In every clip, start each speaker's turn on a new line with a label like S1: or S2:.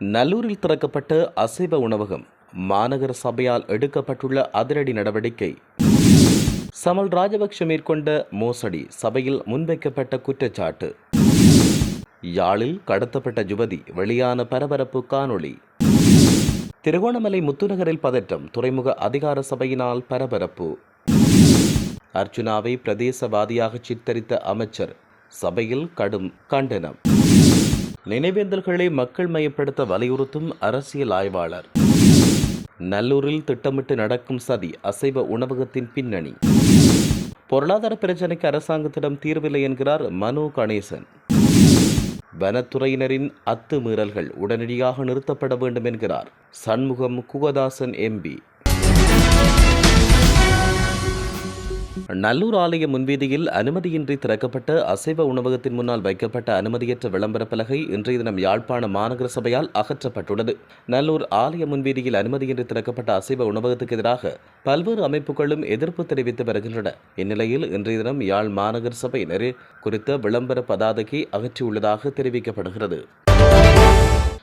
S1: நல்லூரில் திறக்கப்பட்ட அசைவ உணவகம் மாநகர சபையால் எடுக்கப்பட்டுள்ள அதிரடி நடவடிக்கை. சமல் ராஜபக்ஷ மேற்கொண்ட மோசடி சபையில் முன்வைக்கப்பட்ட குற்றச்சாட்டு. யாழில் கடத்தப்பட்ட யுவதி வெளியான பரபரப்பு காணொளி. திருகோணமலை முத்துநகரில் பதற்றம் துறைமுக அதிகார சபையினால் பரபரப்பு. அர்ச்சுனாவை பிரதேசவாதியாக சித்தரித்த அமைச்சர் சபையில் கடும் கண்டனம். நினைவேந்தல்களை மக்கள் மயப்படுத்த வலியுறுத்தும் அரசியல் ஆய்வாளர். நல்லூரில் திட்டமிட்டு நடக்கும் சதி அசைவ உணவகத்தின் பின்னணி. பொருளாதார பிரச்சினைக்கு அரசாங்கத்திடம் தீர்வில்லை என்கிறார் மனு கணேசன். வனத்துறையினரின் அத்துமீறல்கள் உடனடியாக நிறுத்தப்பட வேண்டும் என்கிறார் சண்முகம் குகதாசன் எம்பி. நல்லூர் ஆலய முன்வீதியில் அனுமதியின்றி திறக்கப்பட்ட அசைவ உணவகத்தின் முன்னால் வைக்கப்பட்ட அனுமதியற்ற விளம்பர பலகை இன்றைய தினம் யாழ்ப்பாண மாநகர சபையால் அகற்றப்பட்டுள்ளது. நல்லூர் ஆலய முன்வீதியில் அனுமதியின்றி திறக்கப்பட்ட அசைவ உணவகத்துக்கு எதிராக பல்வேறு அமைப்புகளும் எதிர்ப்பு தெரிவித்து வருகின்றன. இந்நிலையில் இன்றைய தினம் யாழ் மாநகர சபையினர் குறித்த விளம்பர பதாதையை அகற்றியுள்ளதாக தெரிவிக்கப்படுகிறது.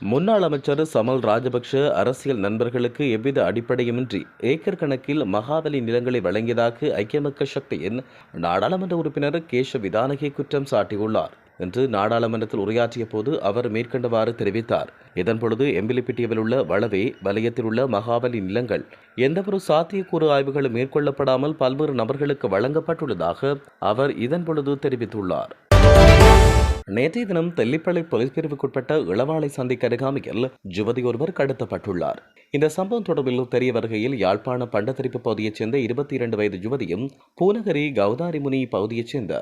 S1: முன்னாள் அமைச்சர் சமல் ராஜபக்ஷ அரசியல் நண்பர்களுக்கு எவ்வித அடிப்படையுமின்றி ஏக்கர் கணக்கில் மகாவலி நிலங்களை வழங்கியதாக ஐக்கிய மக்கள் சக்தியின் நாடாளுமன்ற உறுப்பினர் கேஷ விதானகி குற்றம் சாட்டியுள்ளார் என்று நாடாளுமன்றத்தில் உரையாற்றிய போது அவர் மேற்கண்டவாறு தெரிவித்தார். இதன்பொழுது எம்பிலிப்பிட்டியவில் உள்ள வளவே வலயத்தில் உள்ள மகாபலி நிலங்கள் எந்தவொரு சாத்தியக்கூறு ஆய்வுகளும் மேற்கொள்ளப்படாமல் பல்வேறு நபர்களுக்கு வழங்கப்பட்டுள்ளதாக அவர் இதன்பொழுது தெரிவித்துள்ளார். நேற்றைய தினம் தெல்லிப்பளை போலீஸ் பிரிவுக்குட்பட்ட இளவாலை சந்திக்கு அருகாமையில் யுவதி ஒருவர் கடத்தப்பட்டுள்ளார். இந்த சம்பவம் தொடர்பில் தெரிய வருகையில் யாழ்ப்பாண பண்டத்தரிப்பு பகுதியைச் சேர்ந்த இருபத்தி இரண்டு வயது யுவதியும் பூநகரி கௌதாரிமுனி பகுதியைச் சேர்ந்த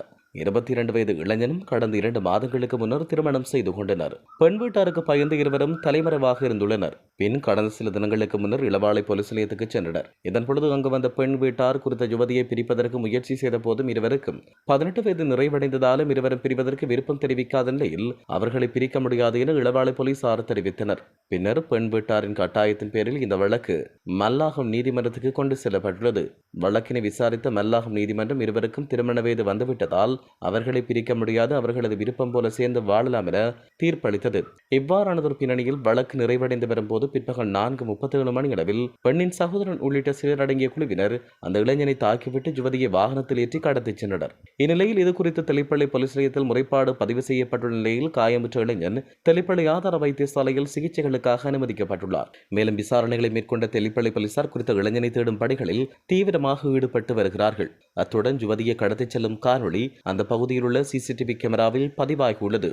S1: இருபத்தி இரண்டு வயது இளைஞனும் கடந்த இரண்டு மாதங்களுக்கு முன்னர் திருமணம் செய்து கொண்டனர். பெண் வீட்டாருக்கு பயந்து இருவரும் தலைமறைவாக இருந்துள்ளனர். பின் கடந்த சில தினங்களுக்கு முன்னர் இளவாலை போலீஸ் நிலையத்துக்கு சென்றனர். இதன் பொழுது அங்கு வந்த பெண் வீட்டார் குறித்த யுவதியை பிரிப்பதற்கு முயற்சி செய்த போதும் இருவருக்கும் பதினெட்டு வயது நிறைவடைந்ததாலும் இருவரும் பிரிவதற்கு விருப்பம் தெரிவிக்காத நிலையில் அவர்களை பிரிக்க முடியாது என இளவாலை போலீசார் தெரிவித்தனர். பின்னர் பெண் வீட்டாரின் கட்டாயத்தின் பேரில் இந்த வழக்கு மல்லாகம் நீதிமன்றத்துக்கு கொண்டு செல்லப்பட்டுள்ளது. வழக்கினை விசாரித்த மல்லாகம் நீதிமன்றம் இருவருக்கும் திருமண வயது வந்துவிட்டதால் அவர்களை பிரிக்க முடியாது அவர்களது விருப்பம் போல சேர்ந்து வாழலாம் என தீர்ப்பளித்தது. இவ்வாறானதொரு பின்னணியில் வழக்கு நிறைவடைந்து வரும்போது பிற்பகல் நான்கு முப்பத்தி ஏழு மணி அளவில் பெண்ணின் சகோதரன் உள்ளிட்ட சிலர் அடங்கிய குழுவினர் அந்த இளைஞனை தாக்கிவிட்டு யுவதியை வாகனத்தில் ஏற்றி கடத்திச் சென்றனர். இந்நிலையில் இது குறித்து தெளிப்பள்ளி போலீஸ் நிலையத்தில் முறைப்பாடு பதிவு செய்யப்பட்டுள்ள நிலையில் காயமுற்ற இளைஞன் தெளிப்பள்ளி ஆதார வைத்தியசாலையில் சிகிச்சைகளுக்காக அனுமதிக்கப்பட்டுள்ளார். மேலும் விசாரணைகளை மேற்கொண்ட தெளிப்பள்ளி போலீசார் குறித்த இளைஞனை தேடும் பணிகளில் தீவிரமாக ஈடுபட்டு வருகிறார்கள். அத்துடன் யுவதியை கடத்திச் செல்லும் காணொளி அந்த பகுதியில் உள்ள சிசிடிவி கேமராவில் பதிவாகியுள்ளது.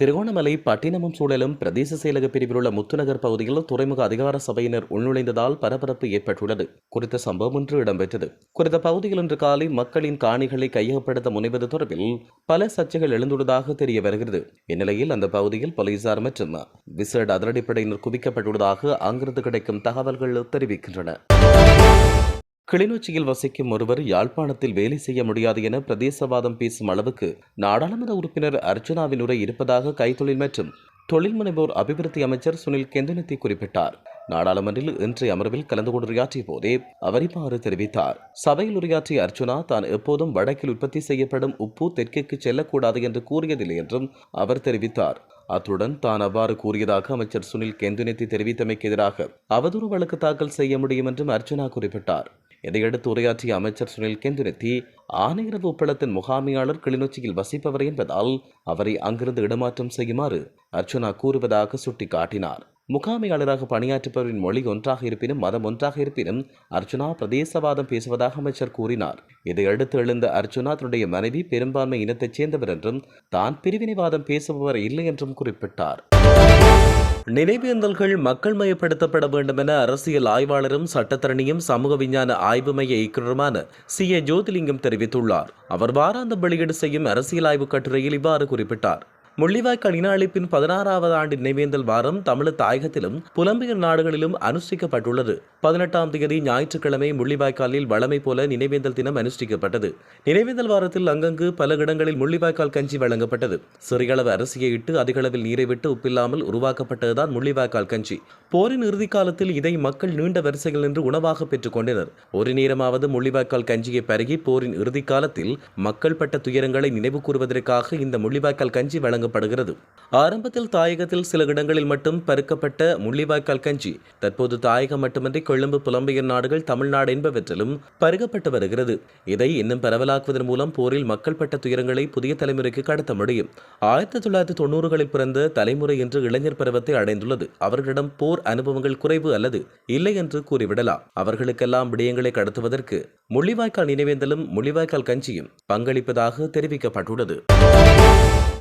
S1: திருகோணமலை பட்டினமும் சூழலும் பிரதேச செயலக பிரிவில் உள்ள முத்துநகர் பகுதியில் துறைமுக அதிகார சபையினர் உள்நுழைந்ததால் பரபரப்பு ஏற்பட்டுள்ளது. குறித்த சம்பவம் ஒன்று இடம்பெற்றது. குறித்த பகுதியில் இன்று காலை மக்களின் காணிகளை கையகப்படுத்த முனைவது தொடர்பில் பல சர்ச்சைகள் எழுந்துள்ளதாக தெரிய வருகிறது. இந்நிலையில் அந்த பகுதியில் போலீசார் மற்றும் விசேட அதிரடிப்படையினர் குவிக்கப்பட்டுள்ளதாக அங்கிருந்து கிடைக்கும் தகவல்கள் தெரிவிக்கின்றன. கிளிநொச்சியில் வசிக்கும் ஒருவர் யாழ்ப்பாணத்தில் வேலை செய்ய முடியாது என பிரதேசவாதம் பேசும் அளவுக்கு நாடாளுமன்ற உறுப்பினர் அர்ச்சனாவின் உரை இருப்பதாக கைத்தொழில் மற்றும் தொழில் முனைவோர் அபிவிருத்தி அமைச்சர் சுனில் கெந்தனத்தி குறிப்பிட்டார். நாடாளுமன்றில் இன்றைய அமர்வில் கலந்து கொண்டு உரையாற்றிய போதே அவர் இவ்வாறு தெரிவித்தார். சபையில் உரையாற்றிய அர்ச்சுனா தான் எப்போதும் வடக்கில் உற்பத்தி செய்யப்படும் உப்பு தெற்கிற்கு செல்லக்கூடாது என்று கூறியதில்லை என்றும் அவர் தெரிவித்தார். அத்துடன் தான் அவ்வாறு கூறியதாக அமைச்சர் சுனில் கெந்துனித்தி தெரிவித்தமைக்கு எதிராக அவதூறு வழக்கு தாக்கல் செய்ய முடியும் என்றும் அர்ச்சுனா குறிப்பிட்டார். இதையடுத்து உரையாற்றிய அமைச்சர் சுனில் கெந்துனெத்தி ஆனையிரவு உப்பளத்தின் முகாமியாளர் கிளிநொச்சியில் வசிப்பவர் என்பதால் அவரை அங்கிருந்து இடமாற்றம் செய்யுமாறு அர்ச்சுனா கூறுவதாக சுட்டிக்காட்டினார். முகாமையாளராக பணியாற்றுபவரின் மொழி ஒன்றாக இருப்பினும் மதம் ஒன்றாக இருப்பினும் அர்ச்சுனா பிரதேசவாதம் பேசுவதாக அமைச்சர் கூறினார். இதையடுத்து எழுந்த அர்ச்சுனா தன்னுடைய மனைவி பெரும்பான்மை இனத்தைச் சேர்ந்தவர் என்றும் தான் பிரிவினைவாதம் பேசுபவர் இல்லை என்றும் குறிப்பிட்டார். நினைவேந்தல்கள் மக்கள் மயப்படுத்தப்பட வேண்டும் என அரசியல் ஆய்வாளரும் சட்டத்தரணியும் சமூக விஞ்ஞான ஆய்வு மைய இயக்குநருமான சி. ஏ. ஜோதிலிங்கம் தெரிவித்துள்ளார். அவர் வாராந்தம் வெளியீடு செய்யும் அரசியல் ஆய்வு கட்டுரையில் இவ்வாறு குறிப்பிட்டார். முள்ளிவாய்க்கால் இன அழிப்பின் பதினாறாவது ஆண்டு நினைவேந்தல் வாரம் தமிழ் தாயகத்திலும் புலம்பெயர் நாடுகளிலும் அனுஷ்டிக்கப்பட்டுள்ளது. பதினெட்டாம் தேதி ஞாயிற்றுக்கிழமை முள்ளிவாய்க்காலில் வளமை போல நினைவேந்தல் தினம் அனுஷ்டிக்கப்பட்டது. நினைவேந்தல் வாரத்தில் அங்கங்கு பல இடங்களில் முள்ளிவாய்க்கால் கஞ்சி வழங்கப்பட்டது. சிறியளவு அரிசியை இட்டு அதிகளவில் நீரை விட்டு உப்பில்லாமல் உருவாக்கப்பட்டதுதான் முள்ளிவாய்க்கால் கஞ்சி. போரின் இறுதி காலத்தில் இதை மக்கள் நீண்ட வரிசையில் நின்று உணவாக பெற்றுக் கொண்டனர். ஒரு நேரமாவது முள்ளிவாய்க்கால் கஞ்சியை பருகி போரின் இறுதி காலத்தில் மக்கள் பட்ட துயரங்களை நினைவு கூறுவதற்காக இந்த முள்ளிவாய்க்கால் கஞ்சி வழங்க பரிந்துரைக்கப்படுகிறது ஆரம்பத்தில் தாயகத்தில் சில இடங்களில் மட்டும் பருக்கப்பட்ட முள்ளிவாய்க்கால் கஞ்சி தற்போது தாயகம் மட்டுமின்றி கொழும்பு புலம்பெயர் நாடுகள் தமிழ்நாடு என்பவற்றிலும் பருகப்பட்டு வருகிறது. இதை இன்னும் பரவலாக்குவதன் மூலம் போரில் மக்கள் பட்ட துயரங்களை புதிய தலைமுறைக்கு கடத்த முடியும். ஆயிரத்தி தொள்ளாயிரத்தி தொண்ணூறுகளில் பிறந்த தலைமுறை என்று இளைஞர் பருவத்தை அடைந்துள்ளது. அவர்களிடம் போர் அனுபவங்கள் குறைவு அல்லது இல்லை என்று கூறிவிடலாம். அவர்களுக்கெல்லாம் விடயங்களை கடத்துவதற்கு முள்ளிவாய்க்கால் நினைவேந்தலும் முள்ளிவாய்க்கால் கஞ்சியும் பங்களிப்பதாக தெரிவிக்கப்பட்டுள்ளது.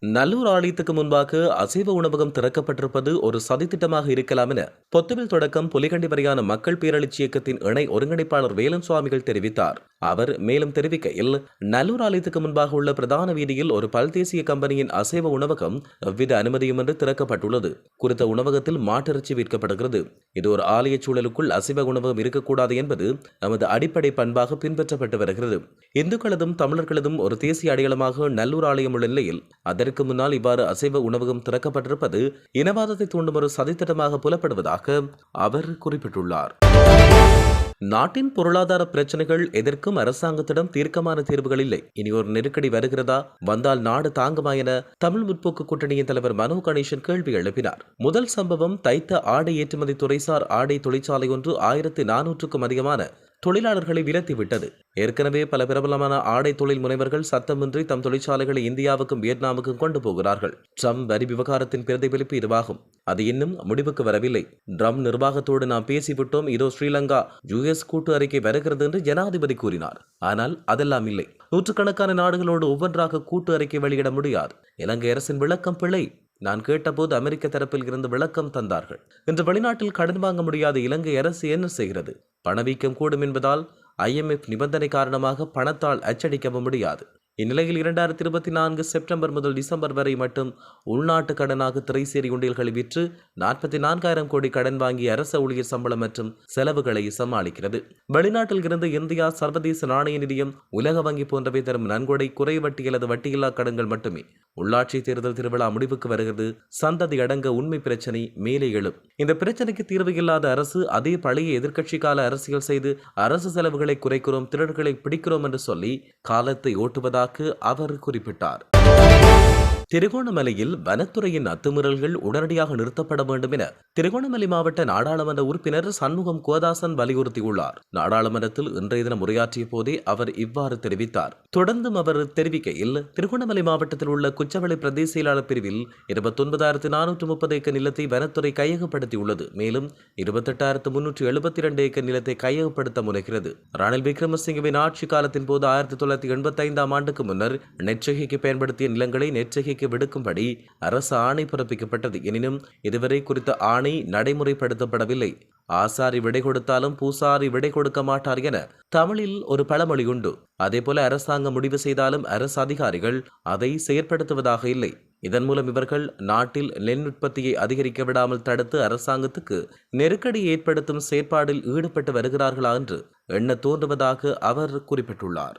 S1: நல்லூர் ஆலயத்துக்கு முன்பாக அசைவ உணவகம் திறக்கப்பட்டிருப்பது ஒரு சதித்திட்டமாக இருக்கலாம் என பொத்துவில் தொடக்கம் புலிகண்டி வரையான மக்கள் பேரழிச்சி இயக்கத்தின் இணை ஒருங்கிணைப்பாளர் வேலன் சுவாமிகள் தெரிவித்தார். அவர் மேலும் தெரிவிக்கையில் நல்லூர் ஆலயத்துக்கு முன்பாக உள்ள பிரதான வீதியில் ஒரு பல்தேசிய கம்பெனியின் அசைவ உணவகம் எவ்வித அனுமதியுமின்றி திறக்கப்பட்டுள்ளது. குறித்த உணவகத்தில் மாட்டிறைச்சி விற்கப்படுகிறது. இது ஒரு ஆலய சூழலுக்குள் அசைவ உணவகம் இருக்கக்கூடாது என்பது நமது அடிப்படை பண்பாக பின்பற்றப்பட்டு வருகிறது. இந்துக்களதும் தமிழர்களதும் ஒரு தேசிய அடையாளமாக நல்லூர் ஆலயம் உள்ள நிலையில் அதற்கு முன்னால் இவ்வாறு அசைவ உணவகம் திறக்கப்பட்டிருப்பது இனவாதத்தை தூண்டும் ஒரு சதித்திட்டமாக புலப்படுவதாக அவர் குறிப்பிட்டுள்ளார். நாட்டின் பொருளாதார பிரச்சனைகள் எதற்கும் அரசாங்கத்திடம் தீர்க்கமான தீர்வுகள் இல்லை. இனி ஒரு நெருக்கடி வருகிறதா? வந்தால் நாடு தாங்குமா என தமிழ் முற்போக்கு கூட்டணியின் தலைவர் மனோ கணேசன் கேள்வி எழுப்பினார். முதல் சம்பவம் தைத்த ஆடை ஏற்றுமதி துறைசார் ஆடை தொழிற்சாலை ஒன்று ஆயிரத்தி நானூற்றுக்கும் அதிகமான தொழிலாளர்களை விலத்திவிட்டது ஏற்கனவே பல பிரபலமான ஆடை தொழில் முனைவர்கள் சத்தமின்றி தம் தொழிற்சாலைகளை இந்தியாவுக்கும் வியட்நாமுக்கும் கொண்டு போகிறார்கள். ட்ரம் வரி விவகாரத்தின் பிரதிபலிப்பு இதுவாகும். அது இன்னும் முடிவுக்கு வரவில்லை. ட்ரம் நிர்வாகத்தோடு நாம் பேசிவிட்டோம். இதோ ஸ்ரீலங்கா யுஎஸ் கூட்டு அறிக்கை வருகிறது என்று ஜனாதிபதி கூறினார். ஆனால் அதெல்லாம் இல்லை. நூற்றுக்கணக்கான நாடுகளோடு ஒவ்வொன்றாக கூட்டு அறிக்கை வெளியிட முடியாது. இலங்கை அரசின் விளக்கம் பிழை. நான் கேட்டபோது அமெரிக்க தரப்பில் இருந்து விளக்கம் தந்தார்கள். இன்று வெளிநாட்டில் கடன் வாங்க முடியாத இலங்கை அரசு என்ன செய்கிறது? பணவீக்கம் கூடும் என்பதால் ஐஎம்எஃப் நிபந்தனை காரணமாக பணத்தால் அச்சடிக்கவும் முடியாது. இந்நிலையில் இரண்டாயிரத்தி இருபத்தி நான்கு செப்டம்பர் முதல் டிசம்பர் வரை மட்டும் உள்நாட்டு கடனாக திரைசேரி உண்டியல்களை விற்று நாற்பத்தி நான்காயிரம் கோடி கடன் வாங்கி அரச ஊழியர் சம்பளம் மற்றும் செலவுகளை சமாளிக்கிறது. வெளிநாட்டில் இருந்து இந்தியா சர்வதேச நாணய நிதியம் உலக வங்கி போன்றவை தரும் நன்கொடை குறை வட்டி அல்லது வட்டியில்லா கடன்கள் மட்டுமே. உள்ளாட்சி தேர்தல் திருவிழா முடிவுக்கு வருகிறது. சந்ததி அடங்க உண்மை பிரச்சனை மேலே எழும். இந்த பிரச்சனைக்கு தீர்வு இல்லாத அரசு அதே பழைய எதிர்க்கட்சி கால அரசியல் செய்து அரசு செலவுகளை குறைக்கிறோம் திருடர்களை பிடிக்கிறோம் என்று சொல்லி காலத்தை ஓட்டுவதாக அவர் குறிப்பிட்டார். திருகோணமலையில் வனத்துறையின் அத்துமீறல்கள் உடனடியாக நிறுத்தப்பட வேண்டும் என திருகோணமலை மாவட்ட நாடாளுமன்ற உறுப்பினர் சண்முகம் கோதாசன் வலியுறுத்தியுள்ளார். நாடாளுமன்றத்தில் இன்றைய தினம் உரையாற்றிய போதே அவர் இவ்வாறு தெரிவித்தார். தொடர்ந்தும் அவர் தெரிவிக்கையில் திருகோணமலை மாவட்டத்தில் உள்ள குச்சவளை பிரதேச செயலாளர் பிரிவில் இருபத்தொன்பதாயிரத்து நானூற்று முப்பது ஏக்கர் நிலத்தை வனத்துறை கையகப்படுத்தியுள்ளது. மேலும் இருபத்தெட்டாயிரத்து முன்னூற்று எழுபத்தி இரண்டு ஏக்கர் நிலத்தை கையகப்படுத்த முனைகிறது. ரணில் விக்ரமசிங்கவின் ஆட்சி காலத்தின் போது ஆயிரத்தி தொள்ளாயிரத்தி எண்பத்தி ஐந்தாம் ஆண்டுக்கு முன்னர் நெச்சகைக்கு பயன்படுத்திய நிலங்களை நடவடிக்கை விடுக்கும்படி அரசு ஆணை பிறப்பிக்கப்பட்டது. எனினும் இதுவரை குறித்த ஆணை நடைமுறைப்படுத்தப்படவில்லை. ஆசாரி விடை கொடுத்தாலும் பூசாரி விடை கொடுக்க மாட்டார் என தமிழில் ஒரு பழமொழி உண்டு. அதேபோல அரசாங்கம் முடிவு செய்தாலும் அரசு அதிகாரிகள் அதை செயற்படுத்துவதாக இல்லை. இதன் மூலம் இவர்கள் நாட்டில் நெல் உற்பத்தியை அதிகரிக்க விடாமல் தடுத்து அரசாங்கத்துக்கு நெருக்கடி ஏற்படுத்தும் செயற்பாடில் ஈடுபட்டு வருகிறார்களா என்று எண்ண தோன்றுவதாக அவர் குறிப்பிட்டுள்ளார்.